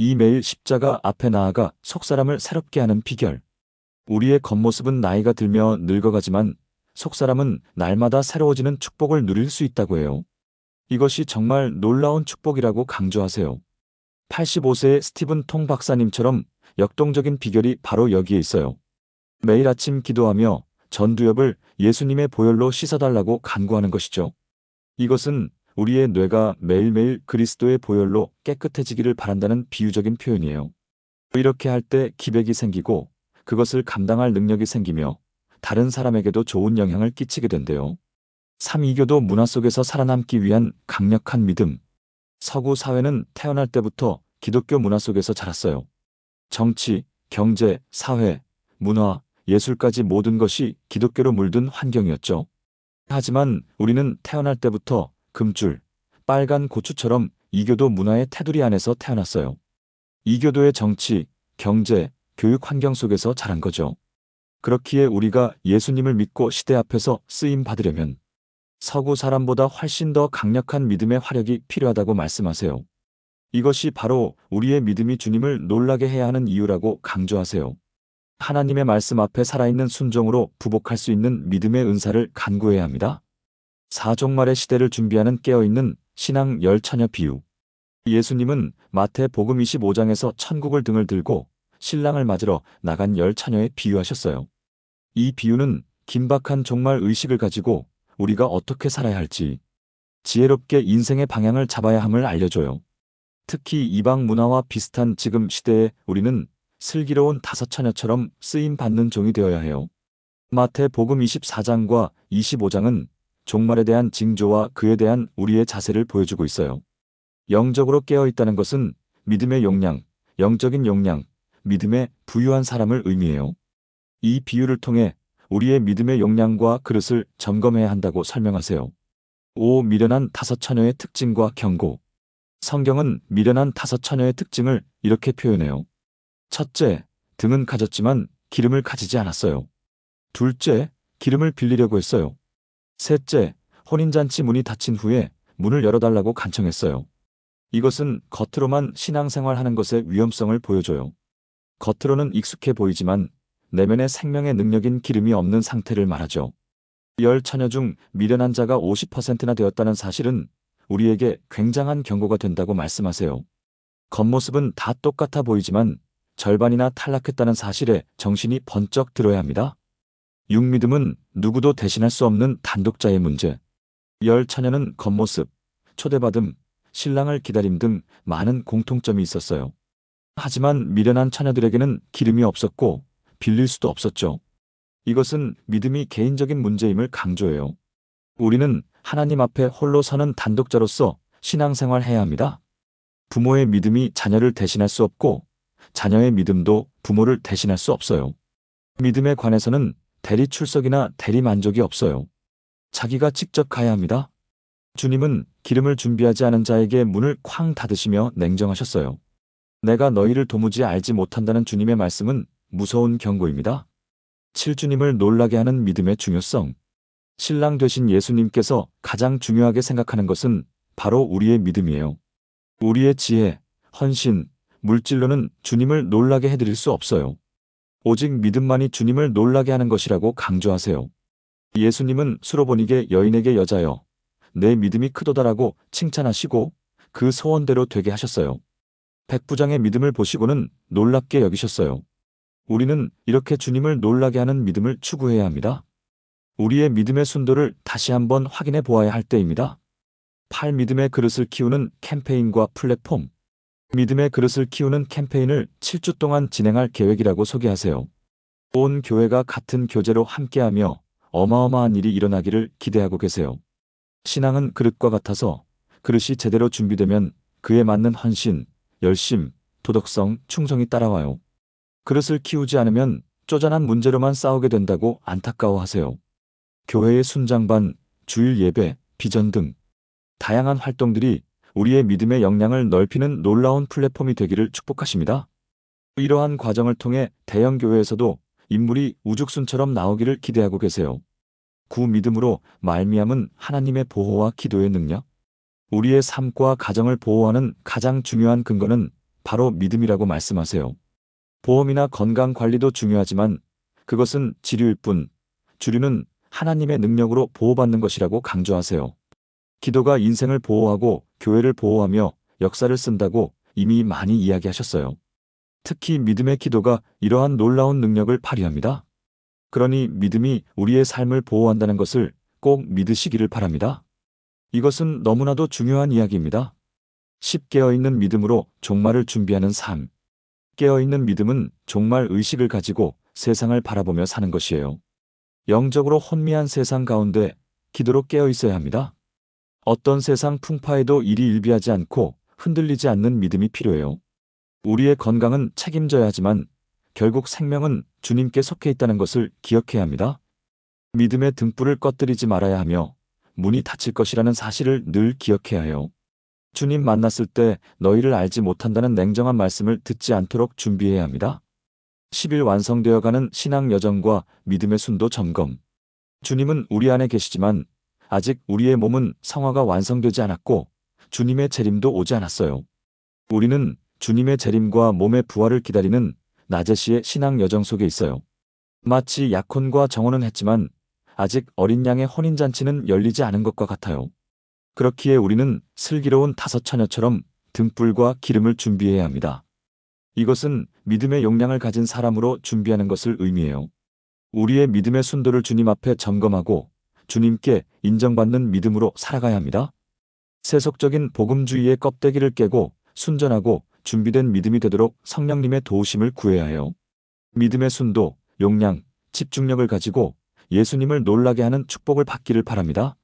이 매일 십자가 앞에 나아가 속사람을 새롭게 하는 비결. 우리의 겉모습은 나이가 들며 늙어가지만 속사람은 날마다 새로워지는 축복을 누릴 수 있다고 해요. 이것이 정말 놀라운 축복이라고 강조하세요. 85세의 스티븐 통 박사님처럼 역동적인 비결이 바로 여기에 있어요. 매일 아침 기도하며 전두엽을 예수님의 보혈로 씻어달라고 간구하는 것이죠. 이것은 우리의 뇌가 매일매일 그리스도의 보혈로 깨끗해지기를 바란다는 비유적인 표현이에요. 이렇게 할 때 기백이 생기고 그것을 감당할 능력이 생기며 다른 사람에게도 좋은 영향을 끼치게 된대요. 3이교도 문화 속에서 살아남기 위한 강력한 믿음. 서구 사회는 태어날 때부터 기독교 문화 속에서 자랐어요. 정치, 경제, 사회, 문화, 예술까지 모든 것이 기독교로 물든 환경이었죠. 하지만 우리는 태어날 때부터 금줄, 빨간 고추처럼 이교도 문화의 테두리 안에서 태어났어요. 이교도의 정치, 경제, 교육 환경 속에서 자란 거죠. 그렇기에 우리가 예수님을 믿고 시대 앞에서 쓰임 받으려면 서구 사람보다 훨씬 더 강력한 믿음의 화력이 필요하다고 말씀하세요. 이것이 바로 우리의 믿음이 주님을 놀라게 해야 하는 이유라고 강조하세요. 하나님의 말씀 앞에 살아있는 순종으로 부복할 수 있는 믿음의 은사를 간구해야 합니다. 사종말의 시대를 준비하는 깨어있는 신앙 열처녀 비유. 예수님은 마태 복음 25장에서 천국을 등을 들고 신랑을 맞으러 나간 열 처녀에 비유하셨어요. 이 비유는 긴박한 종말 의식을 가지고 우리가 어떻게 살아야 할지 지혜롭게 인생의 방향을 잡아야 함을 알려줘요. 특히 이방 문화와 비슷한 지금 시대에 우리는 슬기로운 다섯 처녀처럼 쓰임 받는 종이 되어야 해요. 마태 복음 24장과 25장은 종말에 대한 징조와 그에 대한 우리의 자세를 보여주고 있어요. 영적으로 깨어 있다는 것은 믿음의 용량, 영적인 용량, 믿음의 부유한 사람을 의미해요. 이 비유를 통해 우리의 믿음의 용량과 그릇을 점검해야 한다고 설명하세요. 5. 미련한 다섯 처녀의 특징과 경고. 성경은 미련한 다섯 처녀의 특징을 이렇게 표현해요. 첫째, 등은 가졌지만 기름을 가지지 않았어요. 둘째, 기름을 빌리려고 했어요. 셋째, 혼인잔치 문이 닫힌 후에 문을 열어달라고 간청했어요. 이것은 겉으로만 신앙생활 하는 것의 위험성을 보여줘요. 겉으로는 익숙해 보이지만 내면의 생명의 능력인 기름이 없는 상태를 말하죠. 열 처녀 중 미련한 자가 50%나 되었다는 사실은 우리에게 굉장한 경고가 된다고 말씀하세요. 겉모습은 다 똑같아 보이지만 절반이나 탈락했다는 사실에 정신이 번쩍 들어야 합니다. 육믿음은 누구도 대신할 수 없는 단독자의 문제. 열 처녀는 겉모습, 초대받음, 신랑을 기다림 등 많은 공통점이 있었어요. 하지만 미련한 처녀들에게는 기름이 없었고 빌릴 수도 없었죠. 이것은 믿음이 개인적인 문제임을 강조해요. 우리는 하나님 앞에 홀로 서는 단독자로서 신앙생활 해야 합니다. 부모의 믿음이 자녀를 대신할 수 없고 자녀의 믿음도 부모를 대신할 수 없어요. 믿음에 관해서는 대리 출석이나 대리 만족이 없어요. 자기가 직접 가야 합니다. 주님은 기름을 준비하지 않은 자에게 문을 쾅 닫으시며 냉정하셨어요. 내가 너희를 도무지 알지 못한다는 주님의 말씀은 무서운 경고입니다. 칠주님을 놀라게 하는 믿음의 중요성. 신랑 되신 예수님께서 가장 중요하게 생각하는 것은 바로 우리의 믿음이에요. 우리의 지혜, 헌신, 물질로는 주님을 놀라게 해드릴 수 없어요. 오직 믿음만이 주님을 놀라게 하는 것이라고 강조하세요. 예수님은 수로보니게 여인에게 여자여, 내 믿음이 크도다라고 칭찬하시고 그 소원대로 되게 하셨어요. 백부장의 믿음을 보시고는 놀랍게 여기셨어요. 우리는 이렇게 주님을 놀라게 하는 믿음을 추구해야 합니다. 우리의 믿음의 순도를 다시 한번 확인해 보아야 할 때입니다. 팔 믿음의 그릇을 키우는 캠페인과 플랫폼. 믿음의 그릇을 키우는 캠페인을 7주 동안 진행할 계획이라고 소개하세요. 온 교회가 같은 교재로 함께하며 어마어마한 일이 일어나기를 기대하고 계세요. 신앙은 그릇과 같아서 그릇이 제대로 준비되면 그에 맞는 헌신, 열심, 도덕성, 충성이 따라와요. 그릇을 키우지 않으면 쪼잔한 문제로만 싸우게 된다고 안타까워하세요. 교회의 순장반, 주일 예배, 비전 등 다양한 활동들이 우리의 믿음의 역량을 넓히는 놀라운 플랫폼이 되기를 축복하십니다. 이러한 과정을 통해 대형 교회에서도 인물이 우죽순처럼 나오기를 기대하고 계세요. 구 믿음으로 말미암은 하나님의 보호와 기도의 능력. 우리의 삶과 가정을 보호하는 가장 중요한 근거는 바로 믿음이라고 말씀하세요. 보험이나 건강 관리도 중요하지만 그것은 지류일 뿐 주류는 하나님의 능력으로 보호받는 것이라고 강조하세요. 기도가 인생을 보호하고 교회를 보호하며 역사를 쓴다고 이미 많이 이야기하셨어요. 특히 믿음의 기도가 이러한 놀라운 능력을 발휘합니다. 그러니 믿음이 우리의 삶을 보호한다는 것을 꼭 믿으시기를 바랍니다. 이것은 너무나도 중요한 이야기입니다. 십 깨어있는 믿음으로 종말을 준비하는 삶. 깨어있는 믿음은 종말 의식을 가지고 세상을 바라보며 사는 것이에요. 영적으로 혼미한 세상 가운데 기도로 깨어 있어야 합니다. 어떤 세상 풍파에도 일이 일비하지 않고 흔들리지 않는 믿음이 필요해요. 우리의 건강은 책임져야 하지만 결국 생명은 주님께 속해 있다는 것을 기억해야 합니다. 믿음의 등불을 꺼뜨리지 말아야 하며 문이 닫힐 것이라는 사실을 늘 기억해야 해요. 주님 만났을 때 너희를 알지 못한다는 냉정한 말씀을 듣지 않도록 준비해야 합니다. 10일 완성되어가는 신앙 여정과 믿음의 순도 점검. 주님은 우리 안에 계시지만 아직 우리의 몸은 성화가 완성되지 않았고 주님의 재림도 오지 않았어요. 우리는 주님의 재림과 몸의 부활을 기다리는 나제시의 신앙 여정 속에 있어요. 마치 약혼과 정혼은 했지만 아직 어린 양의 혼인잔치는 열리지 않은 것과 같아요. 그렇기에 우리는 슬기로운 다섯 처녀처럼 등불과 기름을 준비해야 합니다. 이것은 믿음의 용량을 가진 사람으로 준비하는 것을 의미해요. 우리의 믿음의 순도를 주님 앞에 점검하고 주님께 인정받는 믿음으로 살아가야 합니다. 세속적인 복음주의의 껍데기를 깨고 순전하고 준비된 믿음이 되도록 성령님의 도우심을 구해야 해요. 믿음의 순도, 용량, 집중력을 가지고 예수님을 놀라게 하는 축복을 받기를 바랍니다.